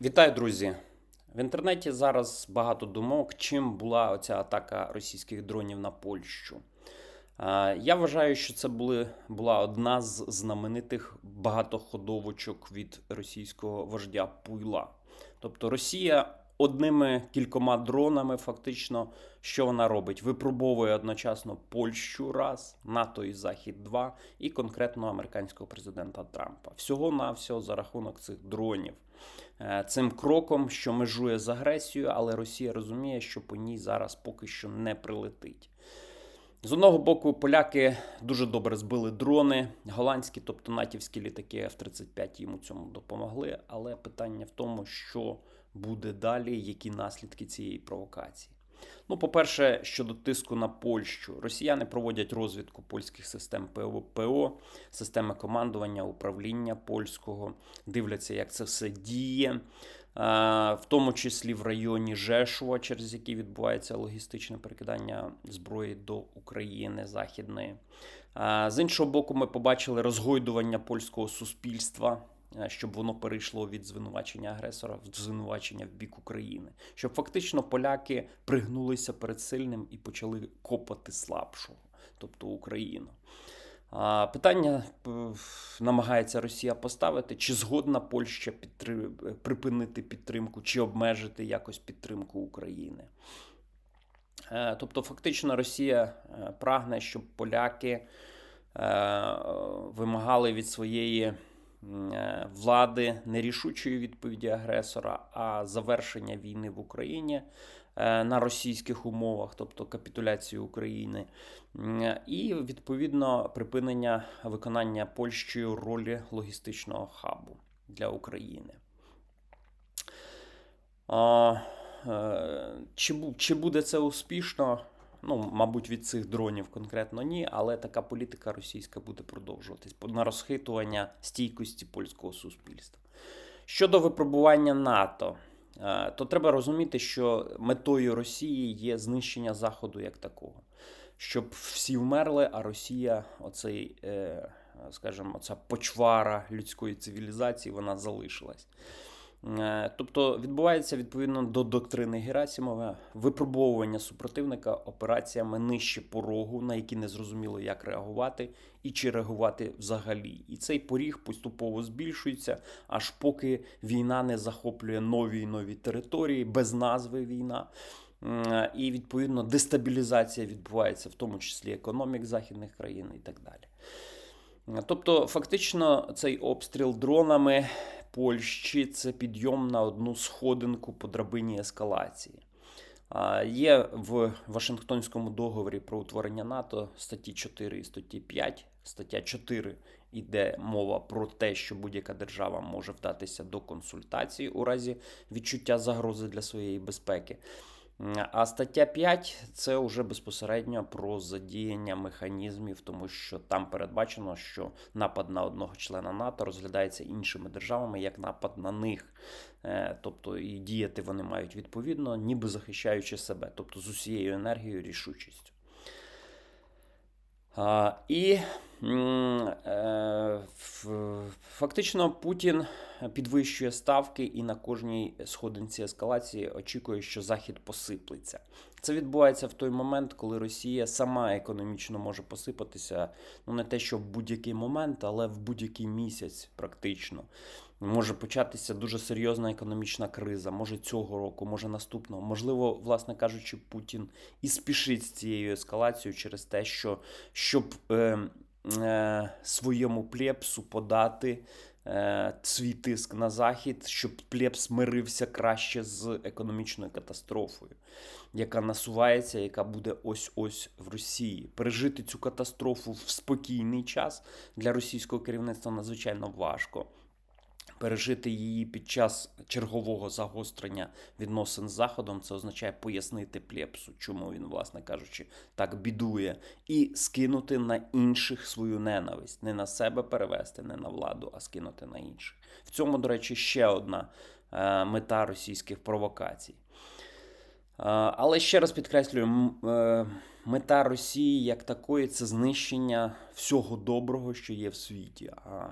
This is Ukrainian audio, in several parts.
Вітаю, друзі! В інтернеті зараз багато думок, чим була оця атака російських дронів на Польщу. Я вважаю, що це були, була одна з знаменитих багатоходовочок від російського вождя Пуйла. Тобто Росія одними кількома дронами, фактично, що вона робить? Випробовує одночасно Польщу раз, НАТО і Захід 2 і конкретно американського президента Трампа. Всього на всього за рахунок цих дронів. Е, Цим кроком, що межує з агресією, але Росія розуміє, що по ній зараз поки що не прилетить. З одного боку, поляки дуже добре збили дрони, голландські, тобто натівські літаки F-35 їм у цьому допомогли. Але питання в тому, що буде далі, які наслідки цієї провокації. Ну, по-перше, щодо тиску на Польщу, росіяни проводять розвідку польських систем ПВО, системи командування, управління польського, дивляться, як це все діє, в тому числі в районі Жешува, через який відбувається логістичне перекидання зброї до України Західної. З іншого боку, ми побачили розгойдування польського суспільства. Е, Щоб воно перейшло від звинувачення агресора в звинувачення в бік України, щоб фактично поляки пригнулися перед сильним і почали копати слабшого, тобто Україну. Питання е, намагається Росія поставити, чи згодна Польща підтри... припинити підтримку, чи обмежити якось підтримку України. Е, Тобто, фактично, Росія е, прагне, щоб поляки е, вимагали від своєї е, влади нерішучої відповіді агресора, а завершення війни в Україні е, на російських умовах, тобто капітуляцію України, і відповідно припинення виконання Польщею ролі логістичного хабу для України. Е, Чи, чи буде це успішно? Ну, мабуть, від цих дронів конкретно ні, але така політика російська буде продовжуватись на розхитування стійкості польського суспільства. Щодо випробування НАТО, е, то треба розуміти, що метою Росії є знищення Заходу як такого. Щоб всі вмерли, а Росія, оцей, е, скажімо, оця почвара людської цивілізації, вона залишилась. Е, Тобто відбувається відповідно до доктрини Герасимова випробовування супротивника операціями нижче порогу, на які не зрозуміло, як реагувати, і чи реагувати взагалі. І цей поріг поступово збільшується, аж поки війна не захоплює нові і нові території, без назви війна. І відповідно дестабілізація відбувається, в тому числі економік західних країн і так далі. Тобто, фактично, цей обстріл дронами Польщі це підйом на одну сходинку по драбині ескалації. Є в Вашингтонському договорі про утворення НАТО статті 4 і статті 5. Стаття 4 йде мова про те, що будь-яка держава може вдатися до консультації у разі відчуття загрози для своєї безпеки. А стаття 5 це вже безпосередньо про задіяння механізмів, тому що там передбачено, що напад на одного члена НАТО розглядається іншими державами як напад на них. Е, Тобто і діяти вони мають відповідно, ніби захищаючи себе, тобто з усією енергією, рішучістю. І е, фактично Путін підвищує ставки і на кожній сходинці ескалації очікує, що Захід посиплеться. Це відбувається в той момент, коли Росія сама економічно може посипатися, ну не те, що в будь-який момент, але в будь-який місяць практично. Може початися дуже серйозна економічна криза, може цього року, може наступного. Можливо, власне кажучи, Путін і спішить з цією ескалацією через те, що щоб е, е, своєму плепсу подати е, свій тиск на захід, щоб плепс мирився краще з економічною катастрофою, яка насувається, яка буде ось-ось в Росії. Пережити цю катастрофу в спокійний час для російського керівництва надзвичайно важко. Пережити її під час чергового загострення відносин з Заходом, це означає пояснити плепсу, чому він, власне кажучи, так бідує, і скинути на інших свою ненависть, не на себе перевести, не на владу, а скинути на інших. В цьому, до речі, ще одна е, мета російських провокацій. Е, Але ще раз підкреслюю, е, мета Росії як такої це знищення всього доброго, що є в світі. А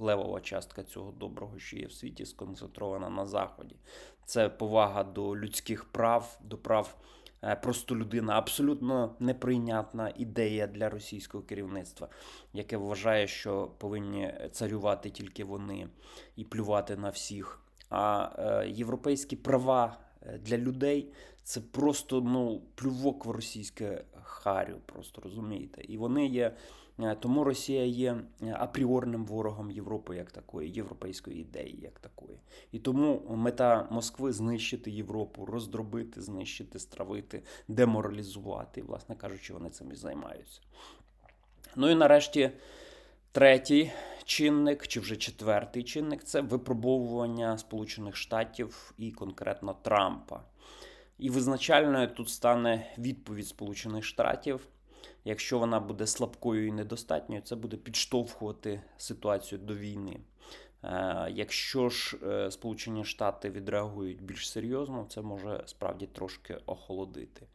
левова частка цього доброго, що є в світі, сконцентрована на Заході. Це повага до людських прав, до прав е, просто людина. Абсолютно неприйнятна ідея для російського керівництва, яке вважає, що повинні царювати тільки вони і плювати на всіх. А е, європейські права е, для людей це просто ну, плювок в російське харю, просто розумієте. І вони є. Е, Тому Росія є е, апріорним ворогом Європи як такої, європейської ідеї як такої. І тому мета Москви знищити Європу, роздробити, знищити, стравити, деморалізувати. І, власне кажучи, вони цим і займаються. Ну і нарешті третій чинник, чи вже четвертий чинник це випробовування Сполучених Штатів і конкретно Трампа. І визначальною тут стане відповідь Сполучених Штатів. Якщо вона буде слабкою і недостатньою, це буде підштовхувати ситуацію до війни. Е, Якщо ж е, Сполучені Штати відреагують більш серйозно, це може справді трошки охолодити.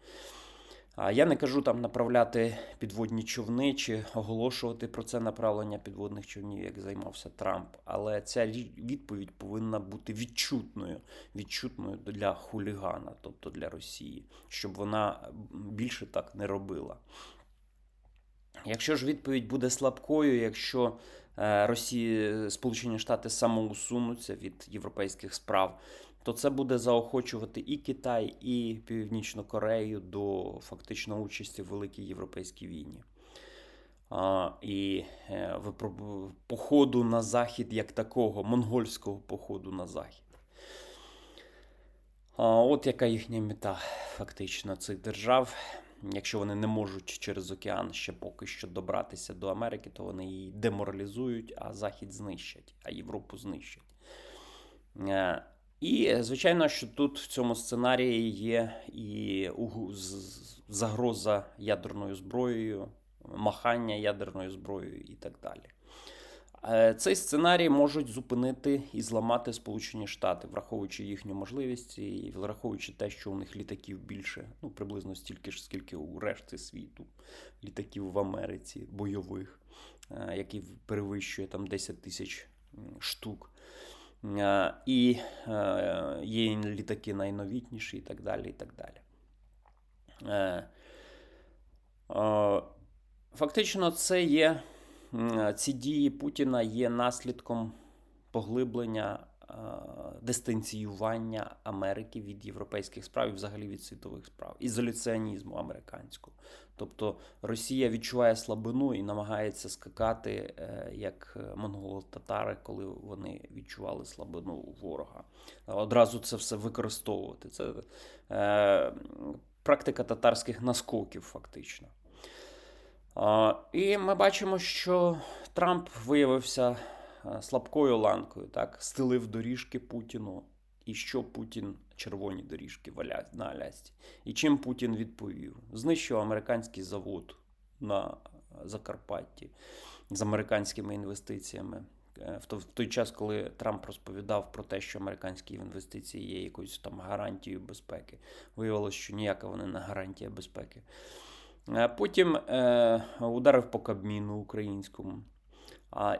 Я не кажу там направляти підводні човни чи оголошувати про це направлення підводних човнів, як займався Трамп. Але ця відповідь повинна бути відчутною, відчутною для хулігана, тобто для Росії, щоб вона більше так не робила. Якщо ж відповідь буде слабкою, якщо е, Росія, Сполучені Штати самоусунуться від європейських справ, то це буде заохочувати і Китай, і Північну Корею до фактично участі в великій європейській війні. І е, походу на захід як такого, монгольського походу на захід. От яка їхня мета, фактично, цих держав. Якщо вони не можуть через океан ще поки що добратися до Америки, то вони її деморалізують, а Захід знищать, а Європу знищать. Е, І, звичайно, що тут в цьому сценарії є і угу- загроза ядерною зброєю, махання ядерною зброєю і так далі. Е, Цей сценарій можуть зупинити і зламати Сполучені Штати, враховуючи їхню можливість і враховуючи те, що у них літаків більше, ну приблизно стільки ж, скільки у решти світу, літаків в Америці, бойових, е, які перевищує там 10 тисяч штук. Е, І є літаки найновітніші і так далі. і так далі. Фактично, це є ці дії Путіна є наслідком поглиблення е, дистанціювання Америки від європейських справ і взагалі від світових справ, ізоляціонізму американського. Тобто Росія відчуває слабину і намагається скакати е, як монголо-татари, коли вони відчували слабину ворога. Одразу це все використовувати. Це е, практика татарських наскоків, фактично. І ми бачимо, що Трамп виявився е, слабкою ланкою, так, стелив доріжки Путіну. І що Путін червоні доріжки на Алясці. І чим Путін відповів? Знищив американський завод на Закарпатті з американськими інвестиціями. Е, в той час, коли Трамп розповідав про те, що американські інвестиції є якоюсь там гарантією безпеки, виявилося, що ніяка вони не гарантія безпеки. Е, Потім е, ударив по Кабміну українському.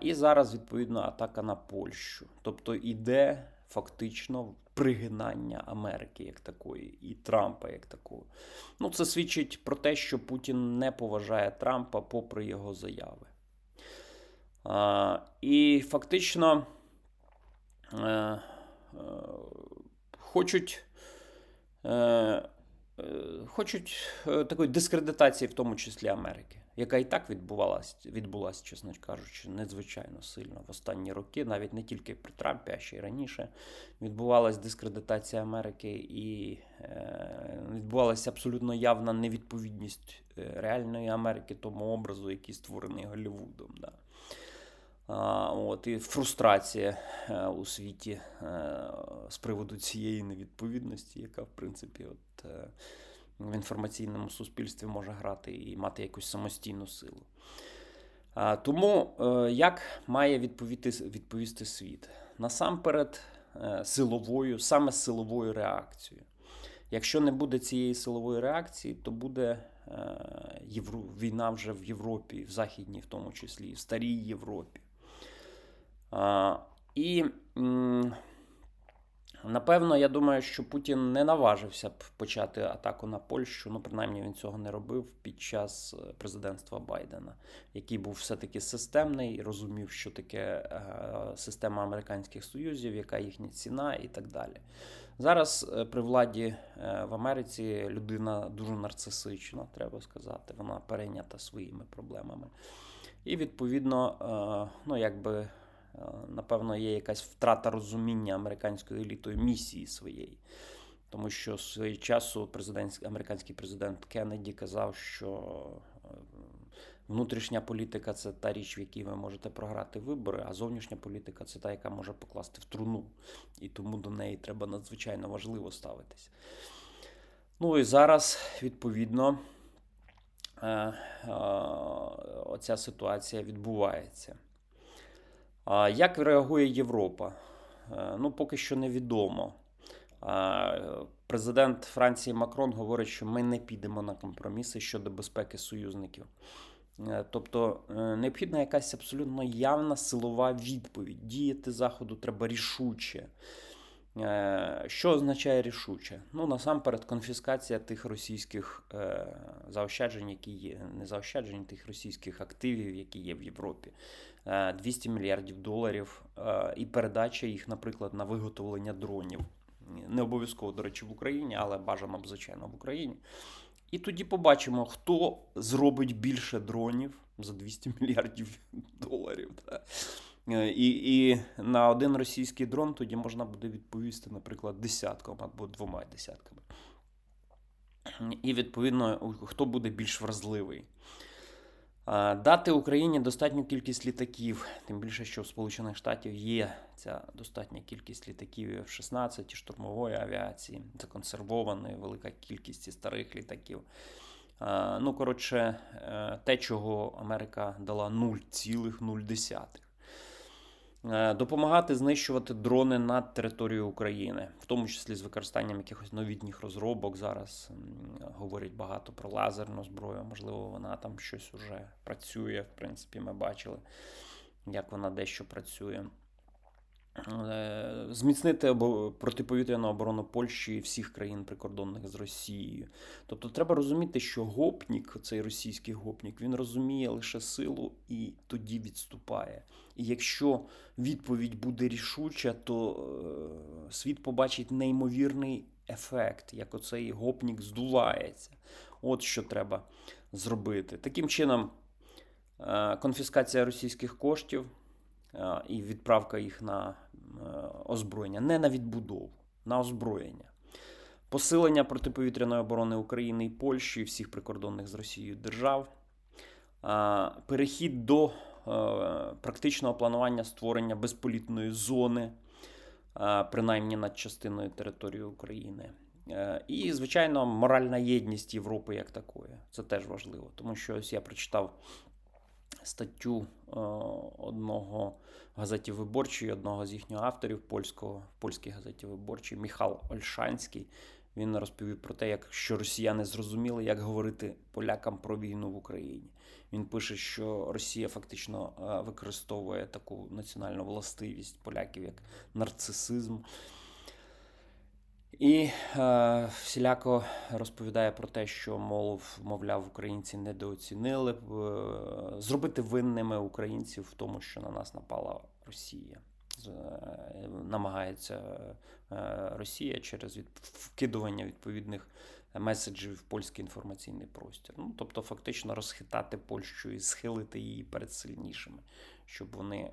І зараз, відповідно, атака на Польщу. Тобто іде фактично пригинання Америки як такої, і Трампа як такого. Ну, це свідчить про те, що Путін не поважає Трампа попри його заяви. І фактично е, хочуть. Хочуть е, такої дискредитації, в тому числі Америки, яка і так відбувалась, відбулася, чесно кажучи, надзвичайно сильно в останні роки, навіть не тільки при Трампі, а ще й раніше. Відбувалась дискредитація Америки і е, відбувалася абсолютно явна невідповідність е, реальної Америки тому образу, який створений Голлівудом. Да. От, і фрустрація е, у світі е, з приводу цієї невідповідності, яка, в принципі, от, е, в інформаційному суспільстві може грати і мати якусь самостійну силу. Тому як має відповісти, відповісти світ? Насамперед, силовою, саме силовою реакцією. Якщо не буде цієї силової реакції, то буде війна вже в Європі, в Західній, в тому числі, в старій Європі. І напевно, я думаю, що Путін не наважився б почати атаку на Польщу. Ну, принаймні, він цього не робив під час е, президентства Байдена, який був все-таки системний розумів, що таке е, система американських союзів, яка їхня ціна і так далі. Зараз е, при владі в Америці людина дуже нарцисична, треба сказати. Вона перейнята своїми проблемами. І відповідно, ну якби напевно є якась втрата розуміння американською елітою місії своєї. Тому що свого часу президент, американський президент Кеннеді казав, що е, внутрішня політика це та річ, в якій ви можете програти вибори, а зовнішня політика це та, яка може покласти в труну. І тому до неї треба надзвичайно важливо ставитись. Ну і зараз, відповідно, е, е, оця ситуація відбувається. Як реагує Європа? Е, Ну, поки що невідомо. Президент Франції Макрон говорить, що ми не підемо на компроміси щодо безпеки союзників. Е, Тобто е, необхідна якась абсолютно явна силова відповідь. Діяти заходу треба рішуче. Що означає рішуче? Ну, насамперед, конфіскація тих російських заощаджень, які є, не заощаджень, тих російських активів, які є в Європі. Е, 200 мільярдів доларів е, і передача їх, наприклад, на виготовлення дронів. Не обов'язково, до речі, в Україні, але бажано б, звичайно, в Україні. І тоді побачимо, хто зробить більше дронів за 200 мільярдів доларів. Та. Е, І, і на один російський дрон тоді можна буде відповісти, наприклад, десятком або двома десятками. І відповідно, хто буде більш вразливий. Дати Україні достатню кількість літаків, тим більше, що в Сполучених Штатів є ця достатня кількість літаків і F-16 і штурмової авіації, законсервованої, велика кількість старих літаків. Ну, коротше, е, те, чого Америка дала 0,0. Е, Допомагати знищувати дрони над територією України, в тому числі з використанням якихось новітніх розробок. Зараз говорять багато про лазерну зброю. Можливо, вона там щось уже працює. В принципі, ми бачили, як вона дещо працює. Зміцнити протиповітряну оборону Польщі і всіх країн прикордонних з Росією. Тобто треба розуміти, що гопнік, цей російський гопнік, він розуміє лише силу і тоді відступає. І якщо відповідь буде рішуча, то е, світ побачить неймовірний ефект, як оцей гопнік здувається. От що треба зробити. Таким чином, е, конфіскація російських коштів е, і відправка їх на озброєння, не на відбудову, на озброєння. Посилення протиповітряної оборони України і Польщі і всіх прикордонних з Росією держав. Перехід до е, практичного планування створення безполітної зони, принаймні над частиною території України. Е, І, звичайно, моральна єдність Європи як такої. Це теж важливо, тому що ось я прочитав статтю е, одного газеті Виборчий, одного з їхніх авторів польського, в польській газеті Виборчий, Міхал Ольшанський. Він розповів про те, як що росіяни зрозуміли, як говорити полякам про війну в Україні. Він пише, що Росія фактично е, використовує таку національну властивість поляків як нарцисизм. І е, всіляко розповідає про те, що мов, мовляв, українці недооцінили е, зробити винними українців в тому, що на нас напала Росія. Е, Намагається е, Росія через від, вкидування відповідних меседжів в польський інформаційний простір. Ну, тобто, фактично розхитати Польщу і схилити її перед сильнішими, щоб вони е,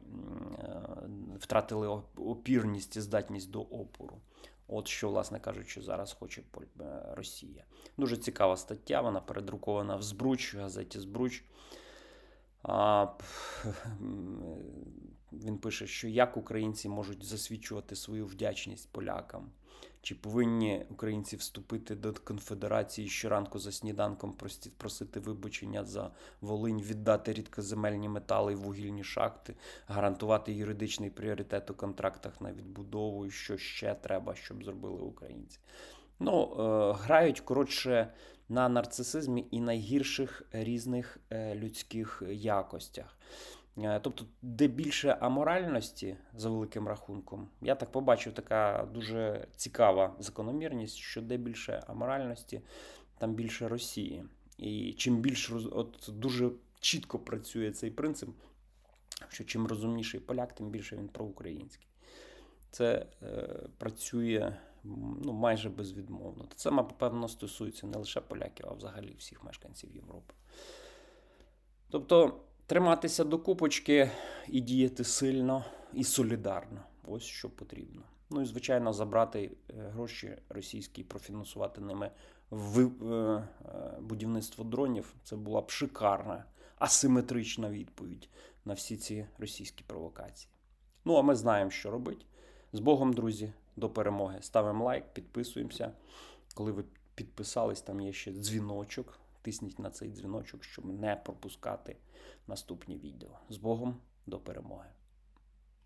втратили опірність і здатність до опору. От що, власне кажучи, зараз хоче е, Росія. Дуже цікава стаття, вона передрукована в Збруч, газеті Збруч. А, він пише, що як українці можуть засвідчувати свою вдячність полякам. Чи повинні українці вступити до конфедерації щоранку за сніданком просити вибачення за Волинь, віддати рідкоземельні метали і вугільні шахти, гарантувати юридичний пріоритет у контрактах на відбудову, і що ще треба, щоб зробили українці. Ну, е, грають коротше на нарцисизмі і найгірших різних е, людських якостях. Е, Тобто, де більше аморальності за великим рахунком, я так побачив така дуже цікава закономірність, що де більше аморальності, там більше Росії. І чим більш от дуже чітко працює цей принцип, що чим розумніший поляк, тим більше він проукраїнський. Це е, працює ну, майже безвідмовно. Це, напевно, стосується не лише поляків, а взагалі всіх мешканців Європи. Тобто триматися до купочки і діяти сильно і солідарно. Ось що потрібно. Ну і, звичайно, забрати е, гроші російські профінансувати ними ви- е, е, будівництво дронів. Це була б шикарна асиметрична відповідь на всі ці російські провокації. Ну, а ми знаємо, що робити. З Богом, друзі, до перемоги. Ставимо лайк, підписуємося. Коли ви підписались, там є ще дзвіночок. Тисніть на цей дзвіночок, щоб не пропускати наступні відео. З Богом до перемоги.